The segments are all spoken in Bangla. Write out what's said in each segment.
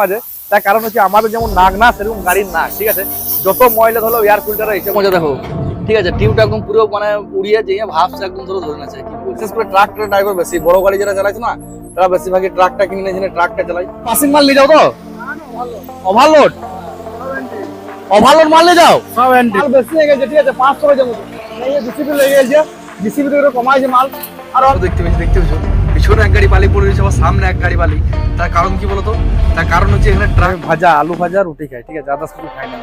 মাঝে তার কারণ হচ্ছে আমাদের যেমন নাক না সেরকম গাড়ির নাক ঠিক আছে? যত ময়লা ধরো এয়ার ফিল্টারে এসে মজা দেখো। ঠিক আছে টিউটা একদম পুরো মানে উড়িয়ে যেয়ে ভাবছে একদম ধরো ধরে নেছে বিশেষ করে ট্রাক্টর ড্রাইভার বেশি বড় গাড়ি যারা চালাইছে না তারা বেশিরভাগই ট্রাকটা কিনে নিয়েছে ট্রাকটা চালাই পাসিং মাল নিয়ে যাও তো? ওভারলোড ওভারলোড মাল নিয়ে যাও? সব এন্ট্রি মাল বেশি হয়ে গেছে ঠিক আছে পাঁচশো হয়ে যাবে। এই ডিসিপি লেগে গেছে ডিসিপি থেকে কমাইছে মাল। আর দেখতে পেয়েছি দেখতে পেয়েছ। পিছনে এক গাড়ি বালি পড়ে রয়েছে আবার সামনে এক গাড়ি বালি। তার কারণ কি বলতো? তার কারণ হচ্ছে এখানে ট্রাক ভাজা আলু ভাজা রুটি খাই ঠিক আছে? আদার্স কিছু খাই না।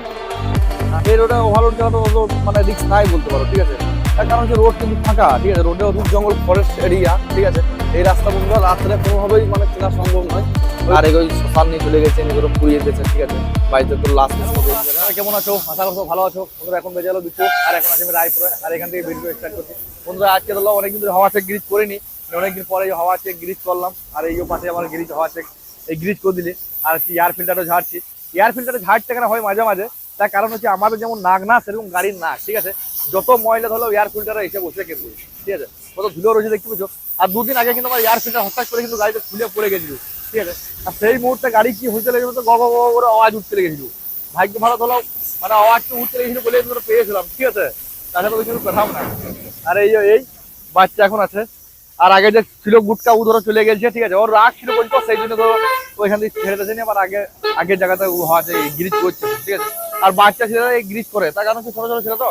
এই রোডে ওভারলোড যাওয়া তো মানে রিক্স নাই বলতে পারো ঠিক আছে? তার কারণ হচ্ছে রোড কিন্তু ফাঁকা ঠিক আছে? রোডে অধিক জঙ্গল ফরেস্ট এরিয়া ঠিক আছে? এই রাস্তা বন্ধু রাত্রে কোনোভাবেই মানে চেনা সম্ভব নয়। আর এই শ্মশান নিয়ে চলে গেছে নিজের পুড়িয়ে দিয়েছে ঠিক আছে? বাড়িতে তো লাস্ট কেমন আছো? আশা করছ ভালো আছো। বন্ধুরা এখন বেজে গেলো দুটো। আর এখন আছে আমি রায়পুরে। আর এখান থেকে ভিডিও স্টার্ট করছি। বন্ধুরা আজকে ধরো অনেকদিন ধরে হাওয়া চেক গ্রিজ করিনি। অনেকদিন পরে এই হাওয়া চেক গ্রিজ করলাম, আর এই পাশে আমার গ্রিজ হাওয়া চেক এই গ্রিজ করে দিলি, আর কি এয়ার ফিল্টারও ঝাড়ছি। এয়ার ফিল্টারে ঝাড়তে কেন হয় মাঝে মাঝে? তার কারণ হচ্ছে আমাদের যেমন নাক না, সেরকম গাড়ির নাক ঠিক আছে? যত ময়লা ধরো এয়ার ফিল্টারে এসে বসে কিন্তু, ঠিক আছে? কত ধুলো রয়েছে দেখতে পেয়েছ আর দুদিন আগে কিন্তু আমার এয়ার ফিল্টার হঠাৎ করে কিন্তু গাড়িটা খুলে পড়ে গেছিল, ঠিক আছে? আর সেই মুহূর্তে গাড়ি কি হয়েছে লেগেছিল তো গব করে আওয়াজ উঠতে লেগেছিল। ভাগ্য ভালো ধরো মানে আওয়াজটা উঠতে লেগেছিল বলে কিন্তু পেয়েছিলাম, ঠিক আছে? তাছাড়া তো কিছু কথাও না আর এই এই বাচ্চা এখন আছে আর আগে যে ছিল গুটকা, ও ধরো চলে গেছে, ঠিক আছে? ওর রাগ ছিল বলতো সেই জন্য ধরো ওইখান থেকে ছেড়ে দিয়েছে আবার আগে, আগের জায়গাতে ও হওয়াতে গ্রিজ করছে, ঠিক আছে? আর বাচ্চা ছেলেরা এই গ্রিজ করে, তার কারণ ছোটো ছোটো ছেলে তো,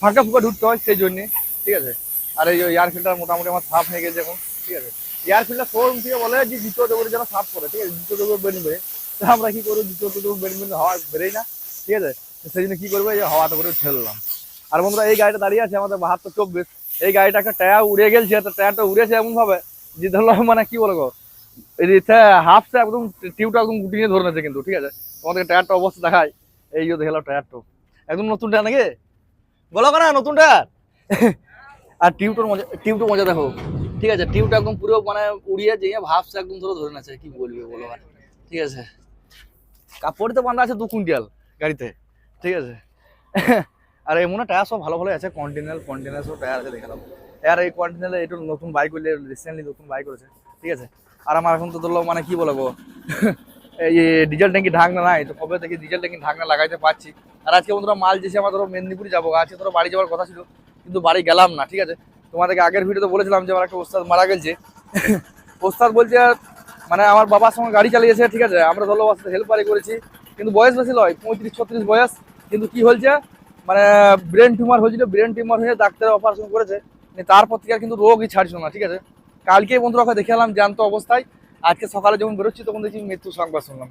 ফাঁকা ফুঁকা ঢুকতে হয় সেই জন্যে, ঠিক আছে? আর এই এয়ার ফিল্টার মোটামুটি আমার সাফ হয়ে গেছে এখন, ঠিক আছে? এয়ার ফিল্টার শোরুম থেকে বলে যে দ্বিতীয় দেবরে যেন সাফ করে, ঠিক আছে? দ্বিতীয় দেবর বেরোবে তা আমরা কি করব? দ্বিতীয় দেবর বেরোবে হাওয়া বেরোই না, ঠিক আছে? সেই জন্য কি করব? এই যে হাওয়াটা করে ঠেললাম। আর বন্ধুরা, এই গাড়িটা দাঁড়িয়ে আছে আমাদের বাহাত্তর চব্বিশ। এই গাড়িটা একটা টায়ার উড়ে গেছে তো টায়ারটা উড়েছে এমন ভাবে যে ধরলো মানে কি বলব? হাফটা একদম টিউটা একদম গুটিয়ে ধরে নিয়েছে কিন্তু, ঠিক আছে? তোমাদের টায়ারটা অবস্থা দেখায়। এই যে দেখলাম টায়ারটা একদম নতুন টায়ার নাকি? বলো কেন নতুন টায়ার? আর টিউটার মজা টিউটো মজা দেখো। ঠিক আছে টিউটা একদম পুরো মানে উড়িয়ে যেয়ে ভাবছে একদম ধরো, ধরে নেছে কি বলবি বলো আর ঠিক আছে। কাপড় তো বাঁধা আছে দু কুইন্টাল গাড়িতে। ঠিক আছে? আর এই এমন টায়ার সব ভালো ভালো আছে কন্টিনেন্টাল কন্টিনেন্টাল সব টায়ার আছে দেখালাম আর এই কন্টিনেন্টাল একটু নতুন বাইক করলে রিসেন্টলি নতুন বাইক করেছে, ঠিক আছে? আর আমার এখন তো ধরলো মানে কি বলব? এই ডিজেল ট্যাঙ্কি ঢাকনা নাই, তো কবে থেকে ডিজেল ট্যাঙ্কি ঢাকনা লাগাইতে পারছি? আর আজকে বন্ধুরা মাল যেছে আমার ধরো মেদিনীপুরে যাব, আজকে ধরো বাড়ি যাওয়ার কথা ছিল, কিন্তু বাড়ি গেলাম না, ঠিক আছে? তোমাদেরকে আগের ভিডিওতে বলেছিলাম যে আমার একটা ওস্তাদ মারা গেছে। ওস্তাদ বলছে মানে আমার বাবার সঙ্গে গাড়ি চালিয়েছে, ঠিক আছে? আমরা ধরো হেল্পারি করেছি, কিন্তু বয়স বেশি নয়, পঁয়ত্রিশ ছত্রিশ বয়স, কিন্তু কি হয়েছে? মানে ব্রেন টিউমার হয়েছিল ব্রেন টিউমার হয়ে ডাক্তার অপারেশন করেছে তারপর থেকে আর কিন্তু রোগই ছাড়ছিল না, ঠিক আছে? কালকে বন্ধুরা ওকে দেখে এলাম জ্যান্ত অবস্থায়, আজকে সকালে যখন বেরোচ্ছি তখন দেখছি মৃত্যু সংবাদ শুনলাম।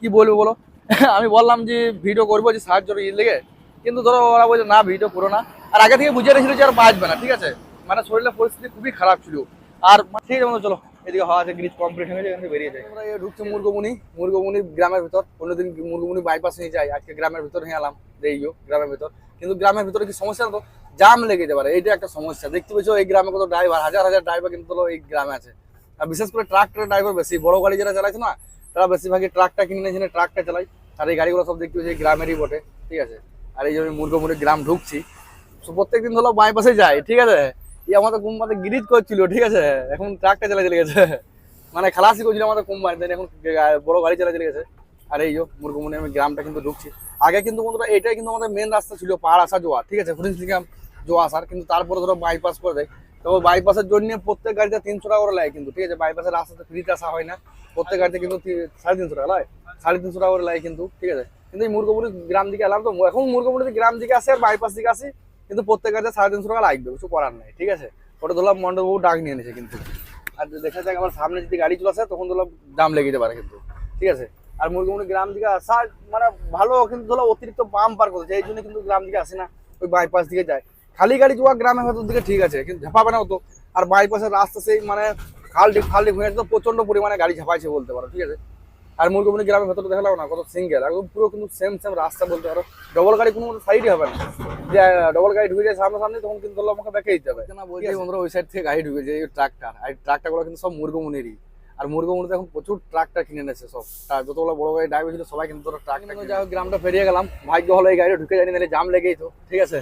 কি বলব বলো? আমি বললাম যে ভিডিও করব যে সাহায্য ইয়ে লেগে, কিন্তু ধরো ওরা বলছে, না ভিডিও করো না। আর আগে থেকে বুঝে রেখেছিল যে আর বাঁচবে না, ঠিক আছে? মানে শরীরের পরিস্থিতি খুবই খারাপ ছিল। আর ঠিক আছে চলো। এদিকে হাওয়া আছে গ্রিজ কমপ্লিট হয়ে গেছে বেরিয়ে যায়। আমরা ঢুকছে মুরগমুনি মুরগমুনি গ্রামের ভিতর। অন্যদিন মুরগমুনি বাইপাস নিয়ে যাই আজকে গ্রামের ভিতর নিয়ে এলাম এইও গ্রামের ভিতর। কিন্তু গ্রামের ভিতরে কি সমস্যা তো জাম লেগে যেতে পারে এইটা একটা সমস্যা। দেখতে পেয়েছ, এই গ্রামে কত ড্রাইভার হাজার হাজার ড্রাইভার কিন্তু এই গ্রামে আছে। আর বিশেষ করে ট্রাক্টর ড্রাইভার বেশি, বড় গাড়ি যারা চালাচ্ছে না, তারা বেশিরভাগই ট্রাকটা কিনে নিয়েছে ট্রাকটা চালাই আর এই গাড়িগুলো সব দেখতে পেয়েছি গ্রামেরই বটে, ঠিক আছে? আর এই যে আমি মুরগমুনি গ্রাম ঢুকছি প্রত্যেকদিন ধরো বাইপাসে যাই ঠিক আছে? আমাদের কোম্পানিতে গ্রিজ করছিল, ঠিক আছে? এখন ট্রাকটা চালা চলে গেছে। মানে খালাসি করছিল আমাদের কোম্পানিতে এখন বড় গাড়ি চালা চলে গেছে। আর এই যে মুরগমুনি, আমি গ্রামটা কিন্তু ঢুকছি। আগে কিন্তু বন্ধুরা এটাই কিন্তু আমাদের মেন রাস্তা ছিল, পাহাড় আসা জোয়া ঠিক আছে? ফরিদ থেকে জোয়া আসার, কিন্তু তারপরে ধরো বাইপাস করে দেয়। তো বাইপাসের জন্য প্রত্যেক গাড়িতে তিনশো টাকা করে লাগে কিন্তু, ঠিক আছে? বাইপাসের রাস্তাতে ফ্রিতে আসা হয় না। প্রত্যেক গাড়িতে কিন্তু সাড়ে তিনশো টাকা লাগে সাড়ে তিনশো টাকা করে লাগে কিন্তু, ঠিক আছে? কিন্তু এই মুরগমুড়ি গ্রাম দিকে এলাম তো, এখন মুরগমুড়ি গ্রাম দিকে আসে আর বাইপাস দিকে আসি। কিন্তু প্রত্যেক গাড়িতে সাড়ে তিনশো টাকা লাগবে, কিছু করার নাই, ঠিক আছে? ওটা ধরলাম মন্ডপবাবু ডাক নিয়ে নিয়েছে কিন্তু। আর দেখা যাক আমার সামনে যদি গাড়ি চলে আসে, তখন ধরলাম দাম লেগে যেতে পারে কিন্তু, ঠিক আছে? আর মুরগমুড়ি গ্রাম দিকে আসা মানে ভালো, কিন্তু ধরো অতিরিক্ত পাম্প পার করছে এই জন্য কিন্তু গ্রাম দিকে আসে না, ওই বাইপাস দিকে যায়। খালি গাড়ি যাওয়া গ্রামের ভেতর দিকে ঠিক আছে, কিন্তু ঝাপাবে না হতো আর বাইপাসের রাস্তা সেই মানে খাল ডিপ খাল ডিপ হয়ে প্রচণ্ড পরিমাণে গাড়ি ঝাঁপাইছে বলতে পারো, ঠিক আছে? আর মুরগমুনি গ্রামের ভেতরে দেখালাম না কত সিঙ্গেল একদম পুরো কিন্তু সেম সেম রাস্তা বলতে পারো। ডবল গাড়ি কোনো সাইডই হবে না। যে ডবল গাড়ি ঢুকে যায় সামনে সামনে তখন কিন্তু আমাকে ব্যাকে দিতে হবে না বলছি বন্ধুরা ওই সাইড থেকে গাড়ি ঢুকে যায় এই ট্রাকটার। আর ট্রাকটাগুলো কিন্তু সব মুরগমুনিরই আর মুরগমুনিতে এখন প্রচুর ট্রাকটা কিনে নিয়েছে সব। তার যতগুলো বড় গাড়ি ড্রাইভার ছিল সবাই কিন্তু ট্রাকটা যাই হোক, গ্রামটা ফেরিয়ে গেলাম। ভাগ্য হলো এই গাড়িটা ঢুকে যায়নি নাহলে জাম লেগেই তো ঠিক আছে?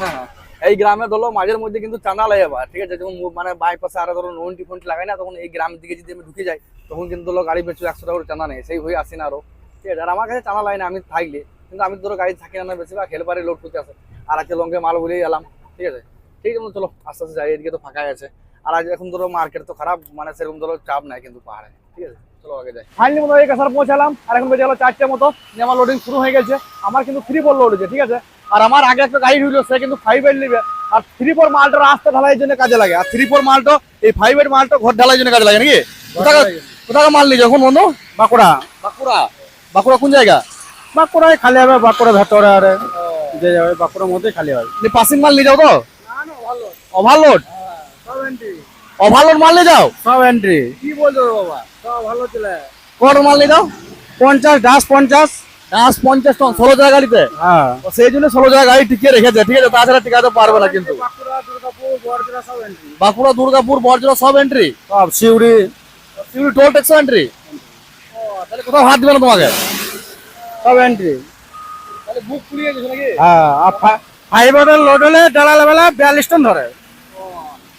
হ্যাঁ। এই গ্রামে ধরো মাঝের মধ্যে কিন্তু চাঁদা লাগে আবার ঠিক আছে? যখন মানে বাইপাসে আরও ধরো নন্টি ফন্টি লাগাই না, তখন এই গ্রামের দিকে যদি আমি ঢুকে যাই, তখন কিন্তু ধরো গাড়ি বেচু একশো টাকা করে চাঁদা নেই সেই হয়ে আসি না আরও, ঠিক আছে? আর আমার কাছে চাঁদা লাগে না, আমি থাকলে। কিন্তু আমি ধরো গাড়ি থাকি না, বেশিরভাগ হেলপারে লোড করতে আসে। আর আজকে লঙ্গে মাল বলেই এলাম ঠিক আছে? ঠিক আছে, চলো, আস্তে আস্তে যাই, এদিকে তো ফাঁকাই আছে। আর আজ এখন ধরো মার্কেট তো খারাপ মানে সেরকম ধরো চাপ নাই কিন্তু পাহাড়ে, ঠিক আছে? চলো আগে ফাইনালি মতো এই পৌঁছালাম, আর এখন বেজে চারটে মতো আমার লোডিং শুরু হয়ে গেছে। আমার কিন্তু ফ্রি ফোর লোড হয়েছে, ঠিক আছে? আর আমার আগে একটা গাড়ি ঢুকলো সে কিন্তু ফাইভ এইট নিবে। আর থ্রি ফোর মালটা রাস্তা ঢালাইয়ের জন্য কাজে লাগে। আর থ্রি ফোর মালটা এই ফাইভ এইট মালটা ঘর ঢালাইয়ের জন্য কাজে লাগে নাকি? কোথাকার কোথাকার মাল নিয়ে যখন বন্ধু? বাঁকুড়া। বাঁকুড়া। বাঁকুড়া কোন জায়গা? বাঁকুড়ায় খালি হবে বাঁকুড়া ভেতরে আরে। যে যাবে বাঁকুড়ার মধ্যে খালি হবে। পাসিং মাল নিয়ে যাও তো? ওভারলোড ওভারলোড মাল নিয়ে যাও? সব এন্ট্রি কি বলছো বাবা? সব ভালো চলে কত মাল নিয়ে যাও? পঞ্চাশ ডাস পঞ্চাশ। দশ পঞ্চাশ টন ষোলো জায়গা গাড়িতে? হ্যাঁ। সেই জন্য ষোলো জায়গা গাড়ি টিকিয়ে রেখেছে। ঠিক আছে তাছাড়া টিকাতে পারবে না কিন্তু। বাঁকুড়া দুর্গাপুর বরজলা সব এন্ট্রি বর্জরা সব এন্ট্রি সব Suri Suri toll tax entry তাহলে কোথাও হাত দিবে না তোমাকে? সব এন্ট্রি তাহলে বুক খুলিয়ে গেছো নাকি? হ্যাঁ আর ফাইভ অর্ডার লোড হলে ডালা লেভেলে বিয়াল্লিশ টন ধরে।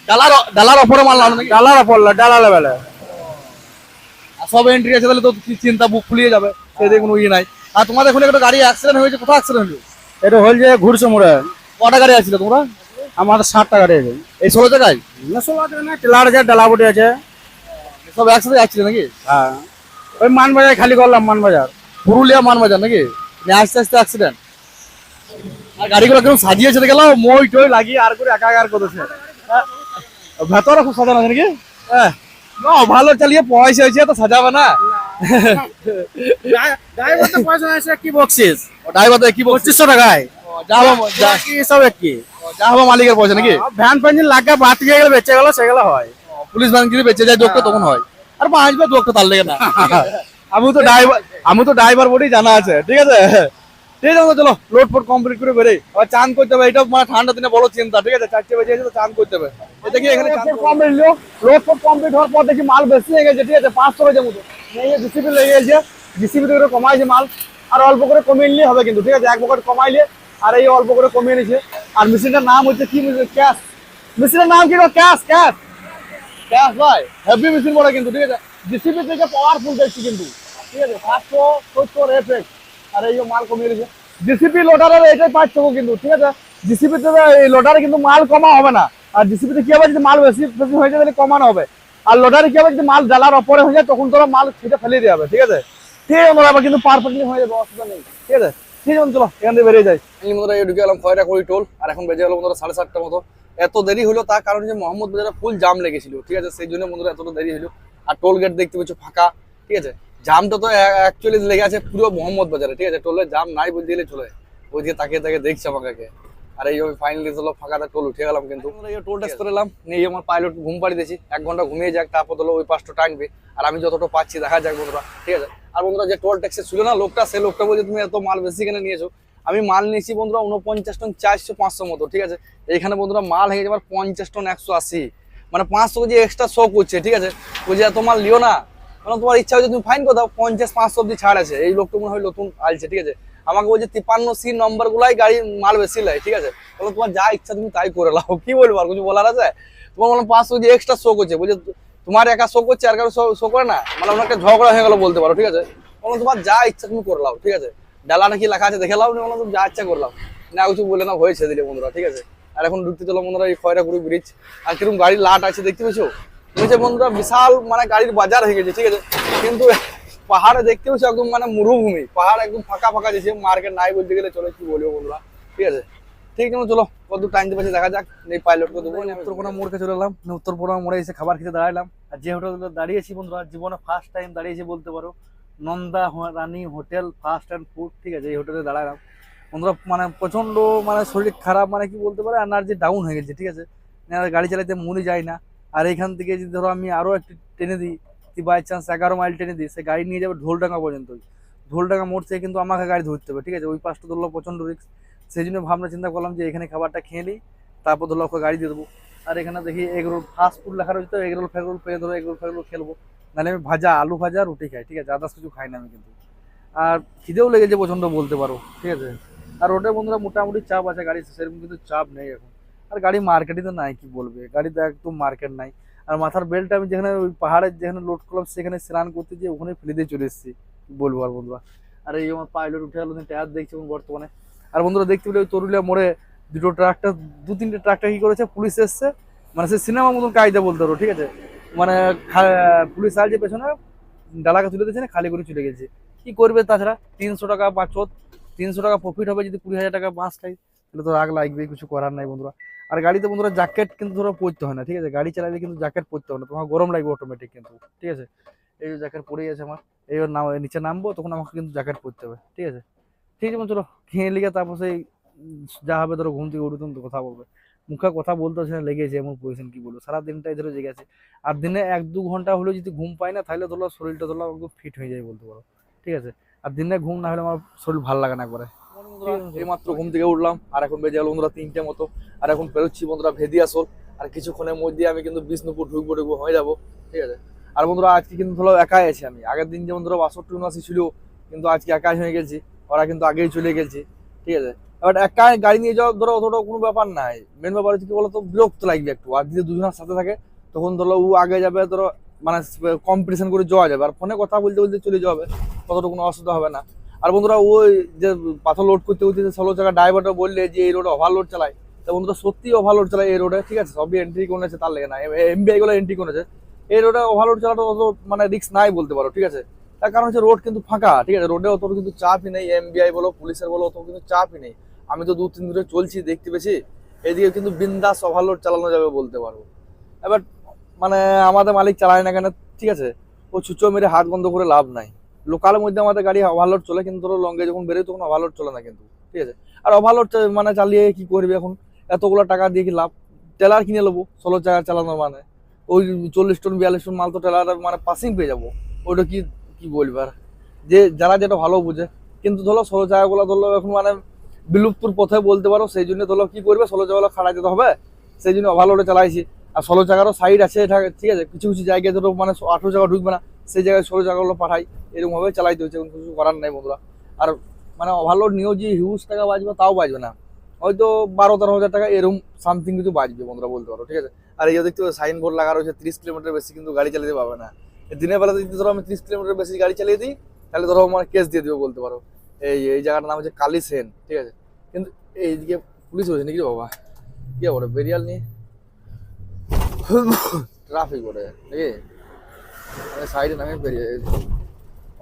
ডালার ডালার ওপরে মাল নাও নাকি? ডালার পড়ল ডালা লেভেলে আর সব এন্ট্রি আছে তাহলে তো কি চিন্তা বুক খুলিয়ে যাবে। সেদিকে কোনো ইয়ে নাই। আর তোমাদের এখন একটা গাড়ি অ্যাক্সিডেন্ট হয়েছে কোথাও অ্যাক্সিডেন্ট হয়েছে? এটা হল যে ঘুরছে মোড়ে। কটা গাড়ি আছিল তোমরা? আমাদের ষাট টাকা রেখে এই ষোলো জায়গায়? ষোলো টাকা না টিলার আছে ডালা বুটি আছে। সব একসাথে যাচ্ছিল নাকি? হ্যাঁ। ওই মানবাজার খালি করলাম মানবাজার। পুরুলিয়া মানবাজার নাকি? আস্তে আস্তে অ্যাক্সিডেন্ট আর গাড়িগুলো কেমন সাজিয়েছে দেখে গেলাম মই টই লাগিয়ে আর করে একাকার করেছে হ্যাঁ, ভেতরে খুব সাজানো আছে নাকি? হ্যাঁ। ভালো চালিয়ে পয়সা হয়েছে তো সাজাবে না। ড্রাইভার পয়সা আছে কি বকছিস ড্রাইভার কি বলছিস টাকায়? যা কি সব কি? যা মালিকের পয়সা নাকি? ভ্যান পেঞ্জিন লাগা বাতি বেঁচে গেল সেগুলো হয়। পুলিশ ভ্যান কিনে বেঁচে যায় দোকটা তখন হয়। আর তার লেগে না। আমি তো ড্রাইভার আমি তো ড্রাইভার বলেই জানা আছে ঠিক আছে? ঠিক আছে চলো লোড ফোড কমপ্লিট করে বেরোই। আবার চান করতে হবে এটা মানে ঠান্ডা দিনে চিন্তা, ঠিক আছে? চারটে বেজে তো চান করতে হবে। এটা কি এখানে লোড ফোড কমপ্লিট হওয়ার পর দেখি মাল বেশি হয়ে গেছে, ঠিক আছে? পাঁচশো মতো। জিসিপি লেগে গেছে জিসিপি করে কমাইছে মাল। আর অল্প করে কমিয়ে নিলে হবে কিন্তু, ঠিক আছে? এক কমাইলে আর এই অল্প করে কমিয়ে নিছে আর মেশিনটার নাম হচ্ছে কি ক্যাশ মেশিনের নাম কি ক্যাশ ক্যাশ ক্যাশ ভাই হেভি মেশিন বলে কিন্তু, ঠিক আছে? জিসিপি থেকে পাওয়ারফুল দেখছি কিন্তু, ঠিক আছে? সত্তর এফেক্ট এই মাল কমিয়ে দিয়েছে। জিসিপি এটাই পাচ্ছ কিন্তু, ঠিক আছে? জিসিপি তে এই লোডারে কিন্তু মাল কমা হবে না। আর জিসিপি তে কি হবে, যদি মাল বেশি বেশি হয়ে যায়, তাহলে কমানো হবে। আর লোডারে কি হবে, যদি মাল ডালার ওপরে হয়ে যায়, তখন তোরা মাল ছিটে ফেলে দিয়ে হবে, ঠিক আছে? ঠিক আছে কিন্তু পারফেক্টলি হয়ে যাবে, অসুবিধা নেই, ঠিক আছে? ঠিক আছে চলো, এখান থেকে বেরিয়ে যাই। আমি বন্ধুরা ঢুকে গেলাম খয়রা করি টোল, আর এখন বেজে গেল বন্ধুরা সাড়ে সাতটার মতো। এত দেরি হলো, তার কারণ যে মোহাম্মদ বাজারে ফুল জাম লেগেছিল, ঠিক আছে? সেই জন্য বন্ধুরা এতটা দেরি হলো। আর টোল গেট দেখতে পাচ্ছ ফাঁকা, ঠিক আছে? জামটা তো অ্যাকচুয়ালি লেগে আছে পুরো মোহাম্মদ বাজারে ঠিক আছে? টোলের জাম নাই বলতে গেলে চলে। ওইদিকে তাকিয়ে তাকিয়ে দেখছে আমাকে আর এই ফাইনালি হলো ফাঁকাটা টোল উঠে গেলাম কিন্তু। টোল টেস্ট করে এলাম নিয়ে আমার পাইলট ঘুম পাড়ি দিয়েছি। এক ঘণ্টা ঘুমিয়ে যাক তারপর হলো ওই পাশটা টানবে। আর আমি যতটা পাচ্ছি দেখা যাক বন্ধুরা ঠিক আছে? আর বন্ধুরা যে টোল ট্যাক্সে ছিল না লোকটা সেই লোকটা বলছে তুমি এত মাল বেশি কেন নিয়েছো? আমি মাল নিয়েছি বন্ধুরা উনপঞ্চাশ টন চারশো পাঁচশো মতো ঠিক আছে? এইখানে বন্ধুরা মাল হয়ে যাবার পঞ্চাশ টন একশো আশি। মানে পাঁচশো কেজি এক্সট্রা শো করছে ঠিক আছে? বলছে এত মাল লিও না। মানে তোমার ইচ্ছা হচ্ছে তুমি ফাইন করে দাও, পঞ্চাশ, পাঁচশো অব্দি ছাড় আছে। এই লোকটা মনে হয় নতুন আলছে, ঠিক আছে? আমাকে বলছে তিপ্পান্ন সি নম্বর গুলাই গাড়ি মাল বেশি লাই ঠিক আছে? বলো তোমার যা ইচ্ছা তুমি তাই করে লাও কি বলব আর কিছু বলার আছে? তোমার বললাম পাঁচশো কেজি এক্সট্রা শো করছে, বলছে তোমার একা শো করছে, আর কারও শো করে না? মানে ওনার একটা ঝগড়া হয়ে গেল বলতে পারো, ঠিক আছে? বললাম তোমার যা ইচ্ছা তুমি করে লাও ঠিক আছে? ডালাটা কি লেখা আছে, দেখে লাও বললাম তুমি যা ইচ্ছা করলাম না, কিছু বলে না হয়েছে দিলে বন্ধুরা, ঠিক আছে? আর এখন ঢুকতে চলো বন্ধুরা, এই খয়রাগুড়ি ব্রিজ আর কীরকম গাড়ির লাট আছে, দেখতে পেয়েছ? নিচে বন্ধুরা বিশাল মানে গাড়ির বাজার হয়ে গেছে, ঠিক আছে? কিন্তু পাহাড়ে দেখতে পেয়েছ একদম মানে মরুভূমি, পাহাড় একদম ফাঁকা ফাঁকা দিয়েছে মার্কেট নাই বলতে গেলে চলে কি বলব বন্ধুরা, ঠিক আছে? ঠিক আছে, চলো, কত টাইম দিতে দেখা যাক এই পাইলটকে দেবো উত্তরপোনা মোড়কে চলে এলাম উত্তরপোনা মোড়ে এসে খাবার খেতে দাঁড়ালাম আর যে হোটেলে দাঁড়িয়েছি বন্ধুরা, জীবনে ফার্স্ট টাইম দাঁড়িয়েছি বলতে পারো, Nanda Rani hotel first and food ঠিক আছে, এই হোটেলে দাঁড়ালাম বন্ধুরা মানে প্রচণ্ড মানে শরীর খারাপ মানে কি বলতে পারে এনার্জি ডাউন হয়ে গেছে, ঠিক আছে? গাড়ি চালাতে মনে যায় না। আর এখান থেকে যদি ধরো আমি আরও একটু টেনে দিই বাই চান্স এগারো মাইল টেনে দিই, সে গাড়ি নিয়ে যাবে ঢোলডাঙ্গা পর্যন্ত। ঢোলডাঙ্গা মোড় থেকে কিন্তু আমাকে গাড়ি ধরতে হবে, ঠিক আছে? ওই পাশটা ধরলো প্রচণ্ড রিস্ক সেই জন্য ভাবনা চিন্তা করলাম যে এখানে খাবারটা খেয়ে নিই, তারপর ধরো ওকে গাড়ি দিয়ে দেবো। আর এখানে দেখি এগরোল ফাস্ট ফুড লেখা রয়েছে তো এগরোল ফেগরোল পেয়ে ধরো এগরোল ফেগরোল খেলব। নাহলে আমি ভাজা, আলু ভাজা রুটি খাই, ঠিক আছে? আদার্স কিছু খাই না আমি কিন্তু। আর খিদেও লেগেছে প্রচণ্ড বলতে পারো, ঠিক আছে? আর রোডে বন্ধুরা মোটামুটি চাপ আছে গাড়ি সেরকম কিন্তু চাপ নেই এখন। আর গাড়ি মার্কেটই তো নাই কি বলবে? গাড়ি তো একদম মার্কেট নাই। আর মাথার বেল্টটা আমি যেখানে ওই পাহাড়ের যেখানে লোড করলাম সেখানে স্নান করতে গিয়ে ওখানে ফেলে দিয়ে চলে এসেছি। বলব আর বন্ধুরা? আর এই আমার পাইলট উঠে গেল টায়ার দেখছি বর্তমানে। আর বন্ধুরা দেখতে পেলে ওই তরুলিয়া মোড়ে দুটো ট্রাকটা দু তিনটে ট্রাকটা কি করেছে? পুলিশ এসছে। মানে সে সিনেমা মতন কায়দা বলতে পারো ঠিক আছে? মানে পুলিশ আসছে পেছনে ডালাকে তুলে দিয়েছে না, খালি করে চলে গেছে। কি করবে তাছাড়া? তিনশো টাকা পাঁচশো তিনশো টাকা প্রফিট হবে যদি কুড়ি হাজার টাকা মাছ খাই তাহলে তো রাগ লাগবে কিছু করার নাই বন্ধুরা। আর গাড়িতে বন্ধুরা জ্যাকেট কিন্তু ধরো পরতে হয় না, ঠিক আছে? গাড়ি চালালে কিন্তু জ্যাকেট পরতে হবে না, তোমার গরম লাগবে অটোমেটিক কিন্তু, ঠিক আছে? এই যে জ্যাকেট পরেই আছে আমার এই নাম, নিচে নামবো, তখন আমাকে কিন্তু জ্যাকেট পরতে হবে, ঠিক আছে? ঠিক আছে চলো খেয়ে লিগে তারপর সেই, যা হবে ধরো ঘুম থেকে উঠে তুমি তো কথা বলবে। মুখে কথা বলতে না, লেগেছে এমন পজিশন কি বলব? সারা দিনটাই ধরো জেগে আছে। আর দিনে এক দু ঘণ্টা হলেও যদি ঘুম পাই না, তাহলে ধরো শরীরটা ধরো একদম ফিট হয়ে যায় বলতে পারো, ঠিক আছে? আর দিনে ঘুম না হলে আমার শরীর ভালো লাগে না একবারে এইমাত্র ঘুম থেকে উঠলাম আর এখন বেজে গেল বন্ধুরা তিনটে মতো। আর এখন বেরোচ্ছি বন্ধুরা ভেদি আসল। আর কিছুক্ষণের মধ্যে আমি কিন্তু বিষ্ণুপুর ঢুকবো ঢুকবো হয়ে যাব ঠিক আছে? আর বন্ধুরা আজকে কিন্তু ধরো একাই আছি আমি। আগের দিন যেমন ধরো বাষট্টি উনআশি ছিল কিন্তু আজকে একাই হয়ে গেছি। ওরা কিন্তু আগেই চলে গেছে ঠিক আছে? এবার একাই গাড়ি নিয়ে যাওয়া ধরো অতটা কোনো ব্যাপার নাই। মেন ব্যাপার হচ্ছে কি বলতো বিরক্ত লাগবে একটু। আর যদি দুজনের সাথে থাকে তখন ধরো ও আগে যাবে ধরো মানে কম্পিটিশন করে যাওয়া যাবে। আর ফোনে কথা বলতে বলতে চলে যাওয়া হবে। ততটা কোনো অসুবিধা হবে না। আর বন্ধুরা, ওই যে পাথর লোড করতে করতে ষোলো চাকা ড্রাইভারটা বললে যে এই রোডে ওভারলোড চালায়, তো বন্ধুরা সত্যি ওভারলোড চালায় এই রোডে ঠিক আছে? সবই এন্ট্রি করেছে তার লেগে না। এমবিআই গুলো এন্ট্রি করেছে এই রোডে ওভারলোড চালাটা অত মানে রিস্ক নাই বলতে পারো, ঠিক আছে? তার কারণ হচ্ছে রোড কিন্তু ফাঁকা, ঠিক আছে? রোডে অত কিন্তু চাপই নেই এমবিআই বলো, পুলিশের বলো, অত কিন্তু চাপই নেই। আমি তো দু তিন ধরে চলছি, দেখতে পেয়েছি। এদিকে কিন্তু বিন্দাস ওভারলোড চালানো যাবে বলতে পারব এবার মানে আমাদের মালিক চালায় না কেন, ঠিক আছে? ও ছুচো মেরে হাত বন্ধ করে লাভ নাই। লোকালের মধ্যে আমাদের গাড়ি ওভারলোড চলে, কিন্তু ধরো লঙ্গে যখন বেরোয় তখন ওভারলোড চলে না কিন্তু, ঠিক আছে? আর ওভারলোড মানে চালিয়ে কি করবে এখন? এতগুলো টাকা দিয়ে কি লাভ? টেলার কিনে নেব, ষোলো চাকা চালানো মানে। ওই চল্লিশ টন বিয়াল্লিশ টন মাল তো টেলার মানে পাসিং পেয়ে যাব। ওইটা কি কি বলবে আর? যে যারা যেটা ভালো বুঝে। কিন্তু ধরো ষোলো চাকাগুলো ধরো এখন মানে বিলুপ্তর পথে বলতে পারো, সেই জন্য ধরো কি করবে? ষোলো চাকাগুলো খাড়া যেতে হবে, সেই জন্য ওভারলোডে চালাইছি। আর ষোলো চাকারও সাইড আছে ঠিক আছে? কিছু কিছু জায়গায় ধরো মানে আঠেরো চাকা ঢুকবে না। সেই জায়গায় ষোলো চাকাগুলো পাঠাই এরকম ভাবে চালাইতে হচ্ছে, এখন কিছু করার নাই বন্ধুরা। আর মানে ওভারলোড নিয়েও যে হিউজ টাকা বাজবে তাও বাজবে না। হয়তো বারো তেরো হাজার টাকা এরকম সামথিং কিছু বাজবে বন্ধুরা বলতে পারো, ঠিক আছে? আর এই দেখতে সাইন বোর্ড লাগা রয়েছে, ত্রিশ কিলোমিটার বেশি কিন্তু গাড়ি চালাতে পারবে না। দিনের বেলা যদি ধরো আমি ত্রিশ কিলোমিটার বেশি গাড়ি চালিয়ে দিই, তাহলে ধরো আমার কেস দিয়ে দিবে বলতে পারো। এই এই জায়গাটার নাম হচ্ছে কালী সেন, ঠিক আছে? কিন্তু এইদিকে পুলিশ রয়েছে নাকি বাবা? কি বলে বেরিয়াল নিয়ে? ট্রাফিক ওটা নাকি? সাইডে নামে বেরিয়ে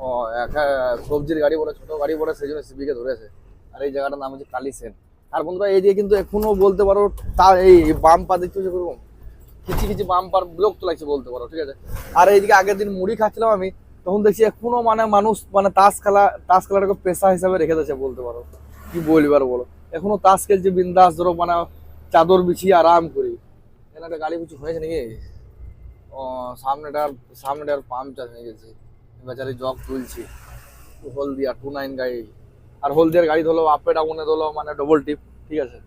ও একা সবজির গাড়ি বলে, ছোট গাড়ি বলে, সেই জন্য সিবিকে ধরেছে। আর এই জায়গাটার নাম হচ্ছে কালী সেন। আর বন্ধুরা, এই দিয়ে কিন্তু এখনও বলতে পারো, তার এই বাম পা দেখতে হচ্ছে কিছু কিছু বাম পার বিরক্ত লাগছে বলতে পারো, ঠিক আছে? আর এইদিকে আগের দিন মুড়ি খাচ্ছিলাম আমি, তখন দেখছি এখনও মানে মানুষ মানে তাস খেলা, তাস খেলাটাকে পেশা হিসাবে রেখে দিয়েছে বলতে পারো। কি বলবি আর বলো? এখনও তাস খেলছে, বিন্দাস ধরো মানে চাদর বিছিয়ে আরাম করি। এখানে একটা গাড়ি কিছু হয়েছে নাকি? সামনেটার সামনেটার পাম্পচার হয়ে গেছে। বেচারি জগ তুলছি। হলদিয়া টু নাইন গাড়ি। আর হলদিয়ার গাড়ি ধরলো আপে ডাউনে ধরলো মানে ডবল টিপ ঠিক আছে?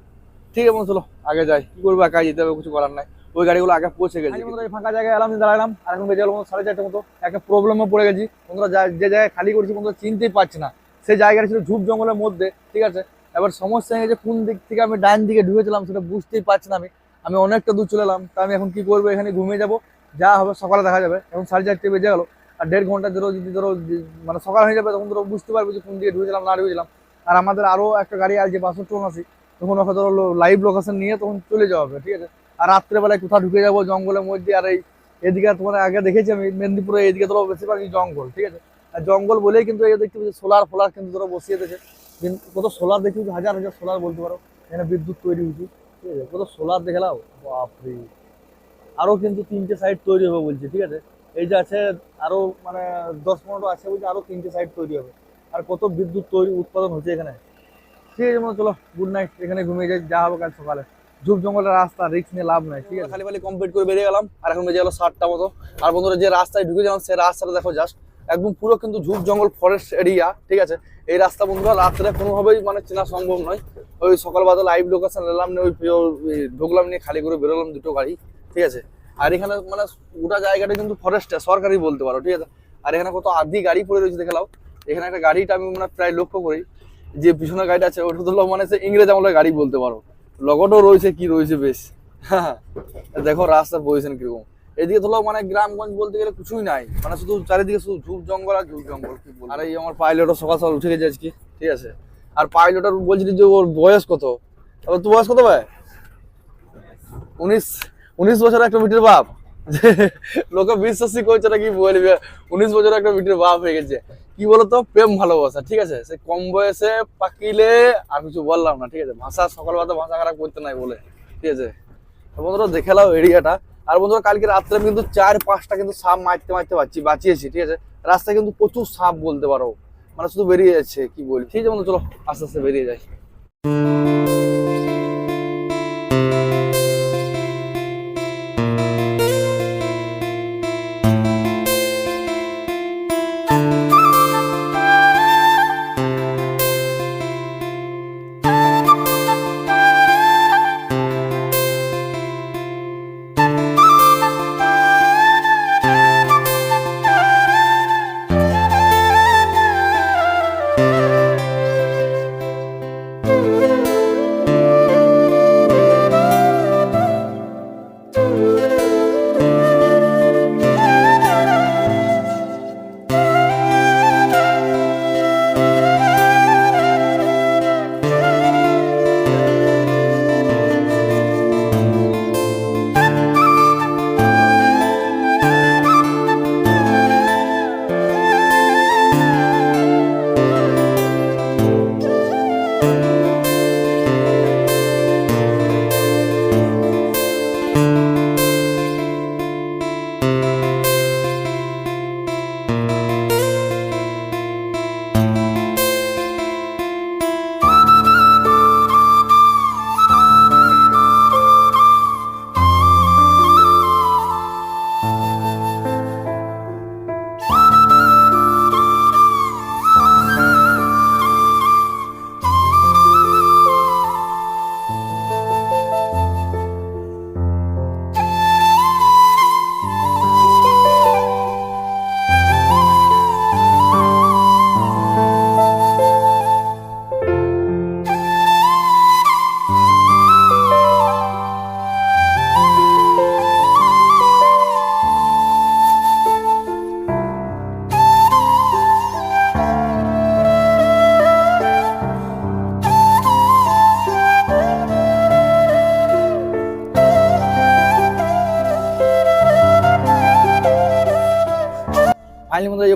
ঠিক আছে চলো, আগে যাই। কি করব একা যেতে হবে, কিছু করার নাই। ওই গাড়িগুলো আগে পৌঁছে গেছে। ফাঁকা জায়গায় এলাম, দাঁড়ালাম, আর এখন বেজে গেল সাড়ে চারটে মতো। একটা প্রবলেমে পড়ে গেছি। বন্ধুরা, যে জায়গায় খালি করছি, বন্ধুরা, চিনতেই পারছি না। সেই জায়গাটা ছিল ঝুপ জঙ্গলের মধ্যে, ঠিক আছে? এবার সমস্যা হয়ে গেছে কোন দিক থেকে আমি ডান দিকে ঢুকেছিলাম, সেটা বুঝতেই পারছি না আমি। আমি অনেকটা দূর চলে এলাম, তা আমি এখন কি করব এখানে ঘুমিয়ে যাব। যা হবে সকালে দেখা যাবে। এখন সাড়ে চারটে বেজে গেলো, আর দেড় ঘণ্টা ধরো যদি ধরো মানে সকাল হয়ে যাবে তখন ধরো বুঝতে পারবে যে কোন দিকে ঢুকেছিলাম, না ঢুকেছিলাম। আর আমাদের আরও একটা গাড়ি আসছে বাষট্টি উনআশি তখন ওকে ধরো লাইভ লোকেশন নিয়ে তখন চলে যাওয়া হবে, ঠিক আছে? আর রাত্রেবেলায় কোথাও ঢুকে যাব জঙ্গলের মধ্যে, আর এই এদিকে তোমার আগে দেখেছি আমি মেদিনীপুরে এদিকে ধরো বেশিরভাগই জঙ্গল, ঠিক আছে? আর জঙ্গল বলেই কিন্তু এই দেখতে পাচ্ছি সোলার ফোলার কিন্তু ধরো বসিয়ে দিয়েছে। কত সোলার দেখি হাজার হাজার সোলার বলতে পারো, এখানে বিদ্যুৎ তৈরি হয়েছে, ঠিক আছে? কত সোলার দেখে নাও বাপরে। আরও কিন্তু তিনটে সাইড তৈরি হবে বলছে ঠিক আছে? এই যে আছে আরও মানে দশ পনেরো আছে বলছে আরও তিনটে সাইড তৈরি হবে। আর কত বিদ্যুৎ তৈরি উৎপাদন হচ্ছে এখানে? ঠিক আছে মনে চলো গুড নাইট এখানে ঘুমিয়ে যাই যা হবে কাল সকালে। ঝুপ জঙ্গলের রাস্তা রিক্স নিয়ে লাভ নাই ঠিক আছে? খালি খালি কমপ্লিট করে বেরিয়ে গেলাম আর এখন বেজে গেলো সাতটা মতো। আর বন্ধুরা যে রাস্তায় ঢুকে গেলাম সেই রাস্তাটা দেখো জাস্ট একদম পুরো কিন্তু ঝুপ জঙ্গল ফরেস্ট এরিয়া ঠিক আছে? এই রাস্তা বন্ধুরা রাত্রে কোনোভাবেই মানে চেনা সম্ভব নয়। ওই সকালবেলা লাইভ লোকেশন এলাম নিয়ে ওই ওই ঢুকলাম নিয়ে খালি করে বেরোলাম দুটো গাড়ি। ঠিক আছে? আর এখানে মানে গোটা জায়গাটা কিন্তু ফরেস্টে সরকারি বলতে পারো, ঠিক আছে? আর এখানে কত আদি গাড়ি পড়ে রয়েছে, দেখে নাও। এখানে একটা গাড়িটা আমি মানে প্রায় লক্ষ্য করি, যে পিছনে গাড়িটা আছে, ওটা তো মানে সে ইংরেজ আমলের গাড়ি বলতে পারো। লগটও রয়েছে, কি রয়েছে বেশ। হ্যাঁ দেখো, রাস্তা পজিশন কীরকম। এদিকে ধরো মানে গ্রামগঞ্জ বলতে গেলে কিছুই নাই। মানে শুধু চারিদিকে শুধু ঝুপ জঙ্গল আর ঝুপ জঙ্গল। কি আর, এই আমার পাইলটও সকাল সকাল উঠে গেছে আজকে, ঠিক আছে? আর পাইলটের বলছিলি যে ওর বয়স কত? তোর বয়স কত ভাই? উনিশ। উনিশ বছর একটা মিটির বাপ। লোকে বিশ্বাসই করছে না কি বলবে উনিশ বছর একটা মিটির বাপ হয়ে গেছে। কি বলতো? প্রেম ভালোবাসা, ঠিক আছে? সে কম বয়সে পাকিলে আর কিছু বললাম না, ঠিক আছে? ভাষা, সকালবেলা ভাষা খারাপ করতে নাই বলে, ঠিক আছে? বন্ধুরা, দেখে নাও এরিয়াটা। আর বন্ধুরা, কালকে রাত্রে কিন্তু চার, পাঁচটা কিন্তু সাপ মারতে মারতে পারছি, বাঁচিয়েছি, ঠিক আছে? রাস্তায় কিন্তু প্রচুর সাপ বলতে পারো। মানে শুধু বেরিয়ে যাচ্ছে, কি বলি? ঠিক আছে বন্ধু চলো আস্তে আস্তে বেরিয়ে যাই।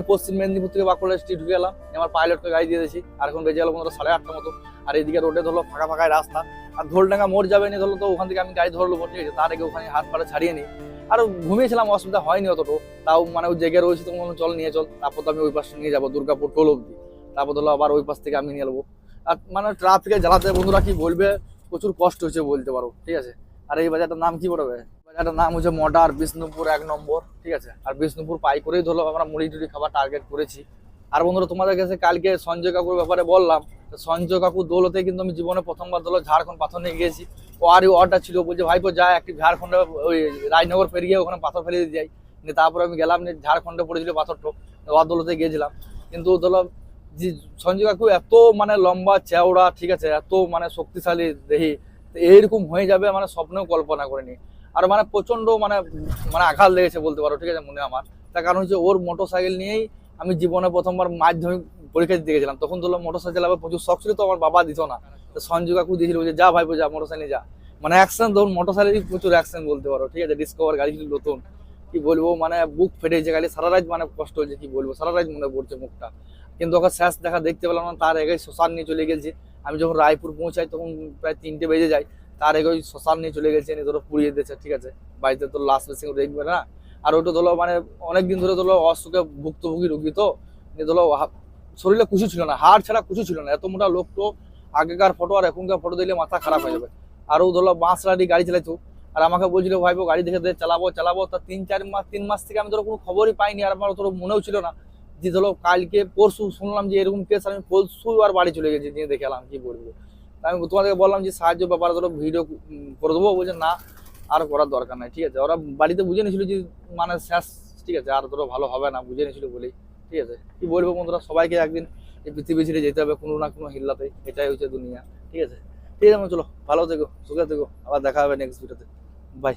পশ্চিম মেদিনীপুর থেকে বাঁকুড়া স্ট্রিট ঢুকে গেলাম। আমার পাইলটকে গাড়ি দিয়ে দিয়েছি। আর এখন বেজে গেলো পনেরো সাড়ে আটটা মতো। আর এইদিকে রোডে ধরলো ফাঁকা ফাঁকা রাস্তা। আর ধোলডাঙ্গা মোড় যাবে নি ধরলো তো ওখান থেকে আমি গাড়ি ধরলো ঠিক আছে তার আগে ওখানে হাত পাড়া ছাড়িয়ে নিই আর ঘুমিয়েছিলাম অসুবিধা হয়নি অতটা। তাও মানে ওই জেগে রয়েছে তো বললাম, চল নিয়ে চল। তারপর তো আমি ওই পাশে নিয়ে যাব দুর্গাপুর টোল অব্দি তারপর ধরলো আবার ওই পাশ থেকে আমি নিয়ে নেব। আর মানে ট্রাফিকে জ্বালাতে বন্ধুরা কি বলবে? প্রচুর কষ্ট হচ্ছে বলতে পারো ঠিক আছে? আর এই বাজারটার নাম কি পড়বে? বাজারটার নাম হচ্ছে মডার বিষ্ণুপুর এক নম্বর, ঠিক আছে? আর বিষ্ণুপুর পাই করেই ধরো, আমরা মুড়ি টুড়ি খাবার টার্গেট করেছি। আর বন্ধুরা, তোমাদের কাছে কালকে সঞ্জয় কাকুর ব্যাপারে বললাম সঞ্জয় কাকু দৌলতে কিন্তু আমি জীবনে প্রথমবার ধরো ঝাড়খণ্ড পাথর নিয়ে গিয়েছি। ও আর অর্ডার ছিল বলছে, ভাইপো, যা, একটি ঝাড়খণ্ডে, ওই রাজনগর পেরিয়ে ওখানে পাথর ফেলে দিয়ে যাই। নিয়ে তারপরে আমি গেলাম, নিয়ে ঝাড়খণ্ডে পড়েছিল পাথরটা ওর দৌলতে গিয়েছিলাম। কিন্তু ধরো যে সঞ্জয় কাকু এত মানে লম্বা চেওড়া, ঠিক আছে, এত মানে শক্তিশালী দেহি এইরকম হয়ে যাবে মানে স্বপ্নেও কল্পনা করিনি। আর মানে প্রচণ্ড মানে মানে আঘাত লেগেছে বলতে পারো, ঠিক আছে, মনে আমার। তার কারণ হচ্ছে ওর মোটর সাইকেল নিয়েই আমি জীবনে প্রথমবার মাধ্যমিক পরীক্ষা দিতে গেছিলাম। তখন তো মোটর সাইকেল আবার প্রচুর শখ ছিল তো, আমার বাবা দিত না। তো সঞ্জু কাকু দিয়েছিল যে যা ভাইপো যা মোটর সাইকেলে যা। মানে অ্যাকশন ধরুন মোটর সাইকেল প্রচুর অ্যাকশন বলতে পারো, ঠিক আছে ডিসকভার গাড়ি ছিল নতুন। কি বলব মানে বুক ফেটে ফেটেছে গাড়ি সারা রাত মানে কষ্ট হয়েছে কি বলব, সারা রাত মনে পড়ছে মুখটা। কিন্তু ওকে শেষ দেখা দেখতে পেলাম না, তার আগে শ্মশান নিয়ে চলে গেছি। আমি যখন রায়পুর পৌঁছাই, তখন প্রায় তিনটে বেজে যায়। তার আগে ওই শ্মশান নিয়ে চলে গেছে, নিয়ে ধরো পুড়িয়ে দিয়েছে, ঠিক আছে? বাড়িতে তো লাস্ট বেসিং দেখবে না। আর ওটা ধরো মানে অনেকদিন ধরে ধরো অসুখে ভুক্তভোগী রুগী তো, নিয়ে ধরো শরীরে কিছু ছিল না, হাড় ছাড়া কিছু ছিল না। এত মোটা লোক তো, আগেকার ফটো আর এখনকার ফটো দিলে মাথা খারাপ হয়ে যাবে। আর ও ধরো বাঁশ লাড়ি গাড়ি চালাইতো। আর আমাকে বলছিল ভাইবো গাড়ি দেখে দেখে চালাবো চালাবো। তা তিন, চার মাস, তিন মাস থেকে আমি ধরো কোনো খবরই পাইনি, আর আমার ধরো মনেও ছিল না যে ধরো কালকে পরশু শুনলাম যে এরকম কেস আমি পরশু আর বাড়ি চলে গেছি নিয়ে দেখে এলাম, কি বলব। আমি তোমাদেরকে বললাম যে সাহায্য ব্যাপারে ধরো ভিডিও করে দেবো, বলছে না, আর করার দরকার নাই, ঠিক আছে? ওরা বাড়িতে বুঝে নিয়েছিল যে মানে শেষ, ঠিক আছে? আর ধরো ভালো হবে না, বুঝে নিয়েছিল বলেই, ঠিক আছে? কি বলব বন্ধুরা, সবাইকে একদিন এই পৃথিবী ছেড়ে যেতে হবে, কোনো না কোনো হিল্লাতে, এটাই হচ্ছে দুনিয়া, ঠিক আছে? ঠিক আছে চলো, ভালো থেকো, সুখে থেকো, আবার দেখা হবে নেক্সট ভিডিওতে বাই